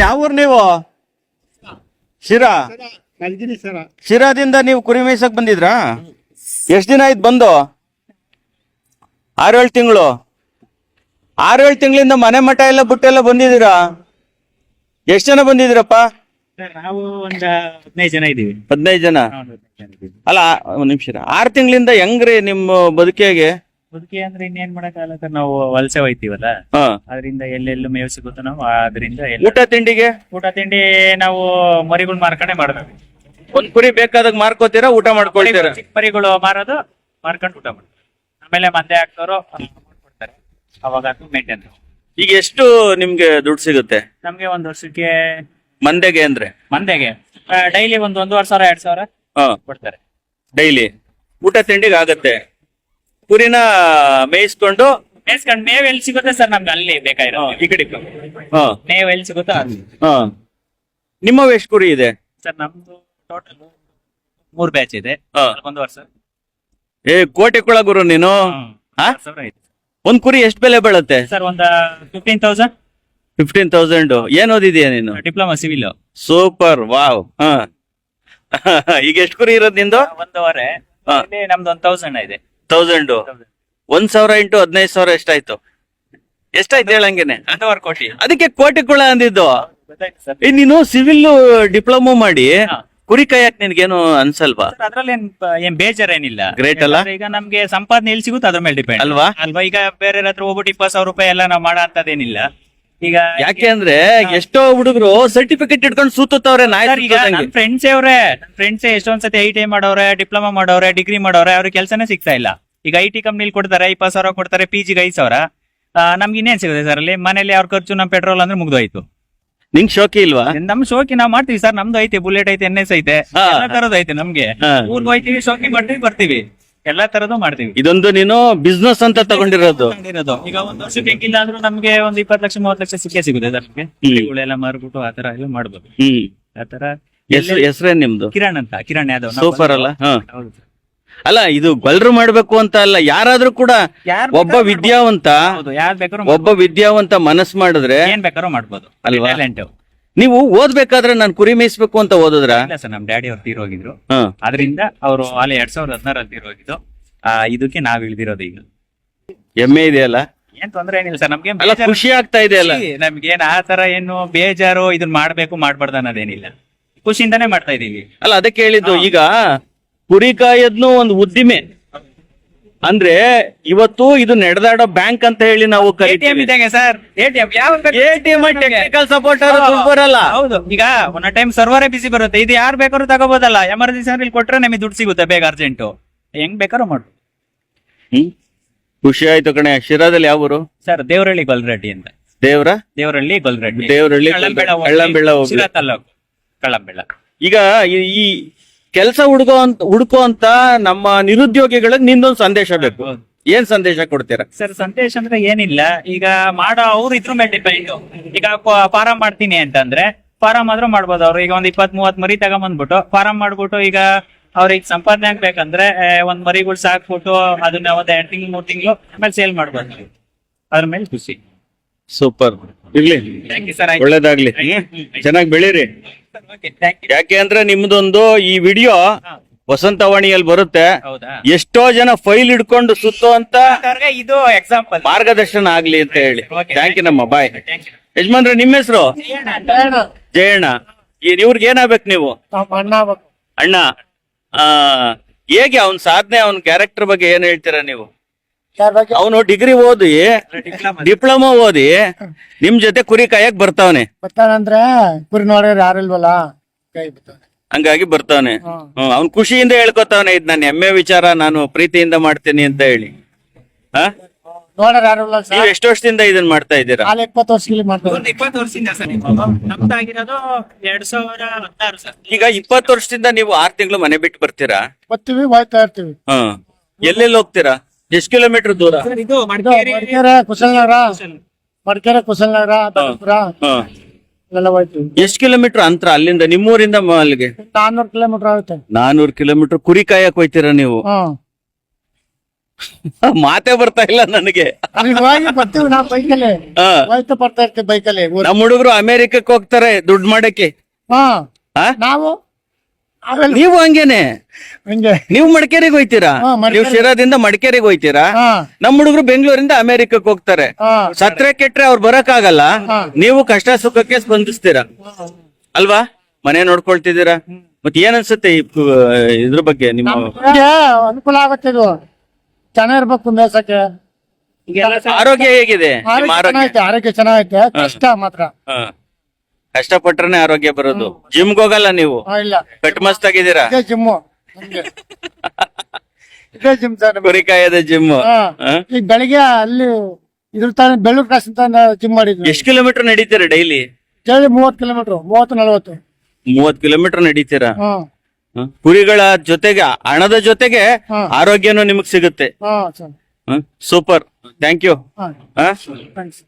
ಯಾವ ಊರ್ ನೀವು? ಶಿರಾ? ಕಲ್ಗಿರಿ ಸರ. ಶಿರಾದಿಂದ ನೀವು ಕುರಿ ಮೇಯ್ಸಕ್ ಬಂದಿದ್ರಾ? ಎಷ್ಟ್ ದಿನ ಆಯ್ತು ಬಂದು? ಆರೇಳು ತಿಂಗಳು. ಆರೇಳು ತಿಂಗಳಿಂದ ಮನೆ ಮಠ ಎಲ್ಲ ಬುಟ್ಟೆಲ್ಲ ಬಂದಿದ್ದೀರಾ? ಎಷ್ಟ್ ಜನ ಬಂದಿದ್ರಪ್ಪ ನಾವು ಒಂದ್ ಹದಿನೈದು ಜನ ಇದೀವಿ ಹದಿನೈದು ಜನ. ಅಲ್ಲ ಒಂದ್ ನಿಮಿಷ ಆರ್ ತಿಂಗಳಿಂದ ಹೆಂಗ್ರಿ ನಿಮ್ಮ ಬದುಕಿಗೆ? ಬದುಕಿ ಅಂದ್ರೆ ಇನ್ನೇನ್ ಮಾಡಕ್ಕಾಗಲ್ಲ ಸರ್ ನಾವು ವಲಸೆ ಹೋಯ್ತೀವಲ್ಲ? ಹಾ. ಅದರಿಂದ ಎಲ್ಲೆಲ್ಲೂ ಮೇವು ಸಿಗುತ್ತೋ ನಾವು ಅದರಿಂದ ಎಲ್ಲ ಊಟ ತಿಂಡಿಗೆ? ಊಟ ತಿಂಡಿ ನಾವು ಮರಿಗಳು ಮಾರ್ಕೊಂಡೆ ಮಾಡ್ಬೇಕು ಒಂದ್ ಕುರಿ ಬೇಕಾದಾಗ ಮಾರ್ಕೋತೀರಾ ಊಟ ಮಾಡ್ಕೊಳ್ತೀರಾ? ಚಿಕ್ಕ ಮರಿಗಳು ಮಾರೋದು ಮಾರ್ಕೊಂಡು ಊಟ ಮಾಡ್ತಾರೆ ಆಮೇಲೆ ಮಂದೆ ಹಾಕ್ತವ್ರು ಕೊಡ್ತಾರೆ ಅವಾಗ ಮೇಂಟೈನ್ ಈಗ ಎಷ್ಟು ನಿಮ್ಗೆ ದುಡ್ಡು ಸಿಗುತ್ತೆ? ನಮ್ಗೆ ಒಂದ್ ವರ್ಷಕ್ಕೆ ಮಂದೆಗೆ ಅಂದ್ರೆ? ಮಂದೆಗೆ. ಡೈಲಿ ಒಂದ್ ಒಂದೂವರೆ ಸಾವಿರ ಎರಡ್ ಸಾವಿರ ಹಾ. ಕೊಡ್ತಾರೆ. ಡೈಲಿ? ಊಟ ತಿಂಡಿಗೆ ಆಗತ್ತೆ. ಕುರಿನ ಮೇಯಿಸ್ಕೊಂಡು ಮೇಯಿಸ್ಕೊಂಡು ಮೇವ್ ಎಲ್ಲಿ ಸಿಗುತ್ತೆ ಸರ್ ನಮ್ಗೆ? ಅಲ್ಲಿ ಬೇಕಾಗಿರೋ ಈ ಕಡೆ ಹಾ. ಮೇವ್ ಎಲ್ಲಿ ಸಿಗುತ್ತೋ ಅಲ್ಲಿ. ಹಾ. ನಿಮ್ಮ ಎಷ್ಟು ಕುರಿ ಇದೆ? ಸರ್ ನಮ್ದು ಟೋಟಲ್ ಮೂರ್ ಬ್ಯಾಚ್ ಇದೆ. ಹಾ. ಒಂದು ವರ್ಷ. ಏ ಕೋಟೆ ಕುಳ ಗುರು ನೀನು? ಹಾ? ಸಾವಿರ ಐತೆ ಒಂದ್ ಕುರಿ ಎಷ್ಟು ಬೆಲೆ ಬೀಳುತ್ತೆ? ಸರ್ ಒಂದ ಫಿಫ್ಟೀನ್ ತೌಸಂಡ್ ಫಿಫ್ಟೀನ್ ತೌಸಂಡ್ ಏನ್ ಓದಿದ್ಯಾ ನೀನು? Diploma civil. Super wow. ಹಾ. ಈಗ ಎಷ್ಟು ಕುರಿ ಇರೋದ್ ನಿಂದು? ಒಂದೂವರೆ. ಹಾ. ಇಲ್ಲಿ ನಮ್ದು ಒಂದ್ ತೌಸಂಡ್ ಇದೆ. ತೌಸಂಡ್ ಒಂದ್ ಸಾವಿರ ಇಂಟು ಹದಿನೈದು ಸಾವಿರ ಎಷ್ಟಾಯ್ತು? ಎಷ್ಟಾಯ್ತು ಹೇಳಂಗೇನೆ? ಒಂದೂವರೆ ಕೋಟಿ. ಅದಕ್ಕೆ ಕೋಟಿ ಕುಳ ಅಂದಿದ್ದು. ಏ ನೀನು ಸಿವಿಲ್ ಡಿಪ್ಲೊಮಾ ಮಾಡಿ. ಕುರಿ ಕಾಯಕ್ ನಿನ್ಗೇನು ಅನ್ಸಲ್ವಾ? ಅದ್ರಲ್ಲಿ ಏನ್ ಪ- ಏನ್ ಬೇಜಾರೇನಿಲ್ಲ. Great ಅಲ್ಲ? ಯಾಕಂದ್ರೆ ಈಗ ನಮ್ಗೆ ಸಂಪಾದನೆ ಎಲ್ಲಿ ಸಿಗುತ್ತೆ ಅದ್ರ ಮೇಲೆ ಡಿಪೆಂಡ್ ಅಲ್ವಾ? ಅಲ್ವಾ? ಈಗ ಬೇರೆ ಹತ್ರ ಹೋಗ್ಬಿಟ್ಟು ಇಪ್ಪತ್ತು ಸಾವಿರ ರೂಪಾಯಿ ಎಲ್ಲ ನಾವು ಮಾಡೋ ಅಂತದೇನಿಲ್ಲ ಈಗ ಯಾಕೆ ಅಂದ್ರೆ ಎಷ್ಟೋ ಹುಡುಗರು ಸರ್ಟಿಫಿಕೇಟ್ ಇಟ್ಕೊಂಡು ಸೂತವ್ರೆ ನಾಯಿ ಸರ್ ಈಗ ಫ್ರೆಂಡ್ಸ್ ಅವ್ರೆ ಫ್ರೆಂಡ್ಸ್ ಎಷ್ಟೊಂದ್ ಸತಿ ಐ ಟಿ ಐ ಮಾಡೋರೆ ಡಿಪ್ಲೊಮಾ ಮಾಡೋರೆ ಡಿಗ್ರಿ ಮಾಡೋರೆ ಅವ್ರಿಗೆ ಕೆಲಸನೇ ಸಿಗ್ತಾ ಇಲ್ಲ. ಈಗ ಐ ಟಿ ಕಂಪ್ನಿಲಿ ಕೊಡ್ತಾರೆ ಇಪ್ಪತ್ತು ಸಾವಿರ ಕೊಡ್ತಾರೆ ಪಿ ಜಿಗೆ ಐದು ಸಾವಿರ. ನಮ್ಗೆ ಇನ್ನೇನ್ ಸಿಗುತ್ತೆ ಸರ್ ಅಲ್ಲಿ? ಮನೇಲಿ ಅವ್ರ ಖರ್ಚು ನಮ್ ಪೆಟ್ರೋಲ್ ಅಂದ್ರೆ ಮುಗ್ದೋಯ್ತು. ನಿಂಗ್ ಶೋಕಿ ಇಲ್ವಾ? ನಮ್ ಶೋಕಿ ನಾವ್ ಮಾಡ್ತೀವಿ ಸರ್ ನಮ್ದು ಐತೆ ಬುಲೆಟ್ ಐತೆ ಎನ್ ಎಸ್ ಐತೆ. ಎಲ್ಲ ತರದ್ದು ಐತೆ ನಮ್ಗೆ. ಊರ್ಗ್ ಹೋಯ್ತೀವಿ ಶೋಕಿ ಮಾಡ್ತೀವಿ ಬರ್ತೀವಿ. ಎಲ್ಲಾ ತರದ್ದು ಮಾಡ್ತೀವಿ. ಇದೊಂದು ನೀನು ಬಿಸ್ನೆಸ್ ಅಂತ ತಗೊಂಡಿರೋದು. ತಗೊಂಡಿರೋದು. ಈಗ ಒಂದ್ ವರ್ಷಕ್ಕೆ ಹೆಂಗಿಲ್ಲ ಅಂದ್ರೂ ನಮ್ಗೆ ಒಂದ್ ಇಪ್ಪತ್ ಲಕ್ಷ ಮೂವತ್ತು ಲಕ್ಷ ಸಿಕ್ಕೇ ಸಿಗುತ್ತೆ ಸರ್ ನಮ್ಗೆ. ಎಲ್ಲ ಮಾರ್ಬಿಟ್ಟು ಆತರ ಎಲ್ಲ ಮಾಡ್ಬೋದು. ಹ್ಮ್. ಆತರ ಹೆಸರು ಹೆಸರೇನ್ ನಿಮ್ದು? ಕಿರಣ್ ಅಂತ ಕಿರಣ್ ಯಾದವ್. ನಾವು ಸೂಪರ್ ಅಲ್ಲ? ಹಾ. ಹೌದು ಸರ್. ಅಲ್ಲ ಇದು ಗೊಲ್ರು ಮಾಡ್ಬೇಕು ಅಂತ ಅಲ್ಲ ಯಾರಾದ್ರೂ ಕೂಡ ಯಾರ್ ಒಬ್ಬ ಬೇಕಾದ್ರೂ ವಿದ್ಯಾವಂತ ಹೌದು ಯಾರ್ ಬೇಕಾದ್ರೂ ಒಬ್ಬ ವಿದ್ಯಾವಂತ ಮನಸ್ ಮಾಡಿದ್ರೆ. ಏನ್ ಬೇಕಾದ್ರೂ ಮಾಡ್ಬೋದು. ಅಲ್ವಾ? ಟ್ಯಾಲೆಂಟ್ ನೀವು ಓದ್ಬೇಕಾದ್ರೆ ನಾನು ಕುರಿ ಮೇಯಿಸ್ಬೇಕು ಅಂತ ಓದಿದ್ರ? ಇಲ್ಲ ಸರ್ ನಮ್ ಡ್ಯಾಡಿ ಅವ್ರು ತೀರೋಗಿದ್ರು ಹೋಗಿದ್ರು ಅದರಿಂದ ಅವರು ಅಲ್ಲಿ ಎರಡ್ ಸಾವಿರದ ಹದಿನಾರಲ್ಲಿ ತೀರೋಗಿದ್ದು ಆ ಇದಕ್ಕೆ ನಾವ್ ಇಳ್ದಿರೋದು ಈಗ. ಎಮ್ಮೆ ಇದೆಯಲ್ಲ? ಏನ್ ತೊಂದ್ರೆ ಏನಿಲ್ಲ ಸರ್ ನಮ್ಗೆ ಅಲ್ಲ ಖುಷಿ ಆಗ್ತಾ ಇದೆ ಅಲ್ಲ ನಮ್ಗೆ ಏನ್ ಆ ತರ ಏನು ಬೇಜಾರು ಇದನ್ನ ಮಾಡ್ಬೇಕು ಮಾಡ್ಬಾರ್ದು ಅನ್ನೋದೇನಿಲ್ಲ. ಖುಷಿಯಿಂದಾನೇ ಮಾಡ್ತಾ ಇದೀವಿ. ಅಲ್ಲ ಅದಕ್ಕೆ ಹೇಳಿದ್ದು ಈಗ ಕುರಿ ಕಾಯದ್ನು ಒಂದು ಉದ್ದಿಮೆ. ಅಂದ್ರೆ ಇವತ್ತು ಇದು ನಡೆದಾಡೋ ಬ್ಯಾಂಕ್ ಅಂತ ಹೇಳಿ ನಾವು ಎಟಿಎಂ ಇದ್ದಂಗೆ ಸರ್. ಎಟಿಎಂ ಯಾವ ಎಟಿಎಂ ಟೆಕ್ನಿಕಲ್ ಸಪೋರ್ಟ್ ದುಡ್ಡು ಬರಲ್ಲ. ಹೌದು. ಈಗ ಒನ್ ಟೈಮ್ ಸರ್ವರೇ ಬಿಸಿ ಬರುತ್ತೆ. ಇದು ಯಾರು ಬೇಕಾದ್ರೂ ತಗೋಬೋದಲ್ಲ. ಎಮರ್ಜೆನ್ಸಿ ಅಂದ್ರೆ ಇಲ್ಲಿ ಕೊಟ್ರೆ ನಮಗೆ ದುಡ್ಡು ಸಿಗುತ್ತೆ ಬೇಗ ಅರ್ಜೆಂಟು ಹೆಂಗ್ ಬೇಕಾರು ಮಾಡು. ಹ್ಮ್? ಖುಷಿ ಆಯ್ತು ಕಣೆ. ಶಿರಾದಲ್ಲಿ ಯಾವ ಊರು? ಸರ್ ದೇವರಳ್ಳಿ ಗೊಲ್ರೆಡ್ಡಿ ಅಂತ. ದೇವ್ರ? ದೇವರಳ್ಳಿ ಗೊಲ್ರೆಡ್ಡಿ. ದೇವರಳ್ಳಿ ಕಳ್ಳಂಬೆಳ ಹೋಗ್ಲಿ, ಕಳ್ಳಂಬೆಳ ತಾಲೂಕು ಕಳ್ಳಂಬೆಳ. ಈಗ ಈ ಕೆಲಸ ಹುಡುಗೋ ಅಂತ ಹುಡುಕೋ ಅಂತ ನಮ್ಮ ನಿರುದ್ಯೋಗಿಗಳಿಗೆ ನಿಂದೊಂದು ಸಂದೇಶ ಬೇಕು. ಏನ್ ಸಂದೇಶ ಕೊಡ್ತೀರಾ? ಸರ್ ಸಂದೇಶ ಅಂದ್ರೆ ಏನಿಲ್ಲ. ಈಗ ಮಾಡೋ ಅವ್ರು ಇದ್ರ ಮೇಲೆ ಡಿಪೆಂಡ್ ಈಗ ಫಾರಂ ಮಾಡ್ತೀನಿ ಅಂತಂದ್ರೆ ಫಾರಂ ಆದ್ರೂ ಮಾಡ್ಬೋದು ಅವ್ರು. ಈಗ ಒಂದ್ ಇಪ್ಪತ್ ಮೂವತ್ ಮರಿ ತಗೊಂಬಂದ್ಬಿಟ್ಟು ಫಾರಂ ಮಾಡ್ಬಿಟ್ಟು ಈಗ ಅವ್ರಿಗೆ ಸಂಪಾದನೆ ಆಗ್ಬೇಕಂದ್ರೆ ಒಂದ್ ಮರಿಗಳು ಸಾಕ್ಬಿಟ್ಟು ಅದನ್ನ ಒಂದ್ ಎರಡ್ ತಿಂಗಳು ಮೂರ್ ತಿಂಗಳು ಆಮೇಲೆ ಸೇಲ್ ಮಾಡ್ಬೋದು. ಅದ್ರ ಮೇಲೆ ಖುಷಿ. ಸೂಪರ್. ಇರ್ಲಿ. ಥ್ಯಾಂಕ್ ಯು ಸರ್ ಒಳ್ಳೇದಾಗ್ಲಿ. ಚೆನ್ನಾಗಿ ಬೆಳೀರಿ. ಯಾಕೆ ಅಂದ್ರೆ ನಿಮ್ದೊಂದು ಈ ವಿಡಿಯೋ ವಸಂತವಾಣಿಯಲ್ಲಿ ಬರುತ್ತೆ. ಹೌದಾ? ಎಷ್ಟೋ ಜನ ಫೈಲ್ ಹಿಡ್ಕೊಂಡು ಸುತ್ತೋ ಅಂತ ಇದು ಎಕ್ಸಾಂಪಲ್ ಮಾರ್ಗದರ್ಶನ ಆಗ್ಲಿ ಅಂತ ಹೇಳಿ. ಥ್ಯಾಂಕ್ ಯು ನಮ್ಮ ಬಾಯ್ ಯಜಮಾನ್ರೆ ನಿಮ್ಮ ಹೆಸರು? ಜಯಣ್ಣ. ಈ- ಇವ್ರಿಗೆ ಏನಾಗ್ಬೇಕು ನೀವು? ಅಣ್ಣ ಆ ಹೇಗೆ ಅವನ್ ಸಾಧನೆ ಅವನ್ ಕ್ಯಾರೆಕ್ಟರ್ ಬಗ್ಗೆ ಏನ್ ಹೇಳ್ತೀರಾ ನೀವು? ಅವನು ಡಿಗ್ರಿ ಓದಿ ಡಿಪ್ಲೊಮಾ. ಓದಿ ನಿಮ್ ಜೊತೆ ಕುರಿ ಕಾಯಕ್ ಬರ್ತಾವನೆ. ಬರ್ತಾನಂದ್ರೆ ಕುರಿ ನೋಡ್ರಿ ಯಾರಿಲ್ವಲ್ಲ ಕೈ ಬರ್ತಾನೆ ಹಂಗಾಗಿ ಬರ್ತಾವನೆ. ಅವ್ನ್ ಖುಷಿಯಿಂದ ಹೇಳ್ಕೊತಾವನೆ ಇದ್ ನಾನು ಹೆಮ್ಮೆ ವಿಚಾರ ನಾನು ಪ್ರೀತಿಯಿಂದ ಮಾಡ್ತೀನಿ ಅಂತ ಹೇಳಿ. ಹಾ? ನೋಡ್ರಿ ಯಾರಿಲ್ಲ ನೀವ್ ಎಷ್ಟು ವರ್ಷದಿಂದ ಇದನ್ನ ಮಾಡ್ತಾ ಇದ್ದೀರಾ? ನಾಳೆ ಇಪ್ಪತ್ತು ವರ್ಷದಲ್ಲಿ ಮಾಡ್ತಾರೆ ಒಂದು ಇಪ್ಪತ್ತು ವರ್ಷದಿಂದ ಸರ್ ನಮ್ದಾಗಿರೋದು ಎರಡ್ ಸಾವಿರ ಹದಿನಾರು ಸರ್ ಈಗ ಇಪ್ಪತ್ತು ವರ್ಷದಿಂದ ನೀವು ಆರ್ ತಿಂಗಳು ಮನೆ ಬಿಟ್ಟು ಬರ್ತೀರಾ? ಬರ್ತೀವಿ ಹೋಯ್ತಾ ಇರ್ತೀವಿ. ಹಾ ಎಲ್ಲೆಲ್ಲಿ ಹೋಗ್ತೀರಾ? ಎಷ್ಟ್ ಕಿಲೋಮೀಟರ್ ದೂರ? ಸರ್ ಇದು ಮಡಿಕೇರಿ ಕುಶಲನಗರ. ಮಡಿಕೇರೆ ಕುಶಲನಗರ ದೊಡ್ಡಪುರ ಹಾ. ಎಲ್ಲ ಹೋಯ್ತೀವಿ ಎಷ್ಟ್ ಕಿಲೋಮೀಟರ್ ಅಂತರ ಅಲ್ಲಿಂದ? ನಿಮ್ಮೂರಿಂದ ಮ- ಅಲ್ಲಿಗೆ? ನಾನ್ನೂರು ಕಿಲೋಮೀಟರ್ ಆಗುತ್ತೆ. ನಾನೂರು ಕಿಲೋಮೀಟರ್ ಕುರಿ ಕಾಯಕ್ ಹೋಯ್ತೀರಾ ನೀವು? ಹ್ಮ್ ಮಾತೇ ಬರ್ತಾ ಇಲ್ಲ ನನಗೆ. ಅಲ್ಲಿ ಹೋಗಿ ಬರ್ತೀವಿ ನಾವು ಬೈಕಲ್ಲಿ. ಹಾ. ಹೋಯ್ತು ಬರ್ತಾ ಇರ್ತೀವಿ ಬೈಕಲ್ಲಿ. ಊರ್- ನಮ್ಮ ಹುಡುಗರು ಅಮೆರಿಕಕ್ಕೆ ಹೋಗ್ತಾರೆ ದುಡ್ಡು ಮಾಡಕ್ಕೆ. ಹಾ. ಹಾ? ನಾವು ನೀವು ಹಂಗೇನೆ. ಹಿಂಗೆ. ನೀವು ಮಡಿಕೇರಿಗೆ ಹೋಯ್ತೀರಾ? ಹಾ, ಮಡಿಕೇರಿ. ನೀವು ಶಿರಾದಿಂದ ಮಡಿಕೇರಿಗೆ ಹೋಯ್ತೀರಾ? ಹಾ. ನಮ್ಮ ಹುಡುಗರು ಬೆಂಗಳೂರಿಂದ ಅಮೆರಿಕಕ್ಕೆ ಹೋಗ್ತಾರೆ. ಹಾ. ಸತ್ರೆ ಕೆಟ್ರೆ ಅವ್ರು ಬರಕ್ ಆಗಲ್ಲ ಹಾ. ನೀವು ಕಷ್ಟ ಸುಖಕ್ಕೆ ಸ್ಪಂದಿಸ್ತೀರಾ? ಅಲ್ವಾ? ಮನೆ ನೋಡ್ಕೊಳ್ತಿದ್ದೀರಾ? ಮತ್ತೆ ಏನ್ ಅನ್ಸುತ್ತೆ ಈ ಕು- ಇದ್ರ ಬಗ್ಗೆ ನಿಮ್ಮ ನಮ್ಗೆ ಅನುಕೂಲ ಆಗುತ್ತೆ ಇದು. ಚೆನ್ನಾಗಿರ್ಬೇಕು ಮೇಸಕ್ಕೆ. ಆರೋಗ್ಯ ಹೇಗಿದೆ? ನಿಮ್ಮ ಆರೋಗ್ಯ ಆರೋಗ್ಯ? ಚೆನ್ನಾಗೈತೆ ಆರೋಗ್ಯ ಚೆನ್ನಾಗೈತೆ. ಕಷ್ಟ ಮಾತ್ರ. ಹಾ. ಕಷ್ಟಪಟ್ರೆ ಆರೋಗ್ಯ ಬರೋದು. ಜಿಮ್ಗೆ ಹೋಗಲ್ಲ ನೀವು. ಇಲ್ಲ. ಕಟ್ ಮಸ್ತ್ ಆಗಿದ್ದೀರಾ ಇದೇ ನಮ್ಗೆ. ಇದೇ ಜಿಮ್ ಕುರಿಕಾಯದ ನಮ್ಗೆ. ಕುರಿ ಕಾಯದ ಜಿಮ್. ಹಾ. ಈಗ ಬೆಳಿಗ್ಗೆ ಅಲ್ಲಿ ಇದ್ರ ತಾನೆ ಬೆಳ್ಳೂರು ಕ್ರಾಸ್ ಅಂತ ಜಿಮ್ ಮಾಡಿದ್ವಿ ಎಷ್ಟ್ ಕಿಲೋಮೀಟರ್ ನಡೀತೀರಾ ಡೈಲಿ? ಡೈಲಿ ಮೂವತ್ತು ಕಿಲೋಮೀಟರ್ ಮೂವತ್ತು ನಲವತ್ತು. ಮೂವತ್ ಕಿಲೋಮೀಟರ್ ನಡೀತೀರಾ? ಹ್ಮ್ ಹ? ಕುರಿಗಳ ಜೊತೆಗೆ ಹಣದ ಜೊತೆಗೆ ಆರೋಗ್ಯನು ಆರೋಗ್ಯನೂ ನಿಮಗ್ ಸಿಗುತ್ತೆ. ಹಾ ಸರ್. ಸೂಪರ್. Thank you. ಹಾ. ಹಾ? ಥ್ಯಾಂಕ್ಸ್.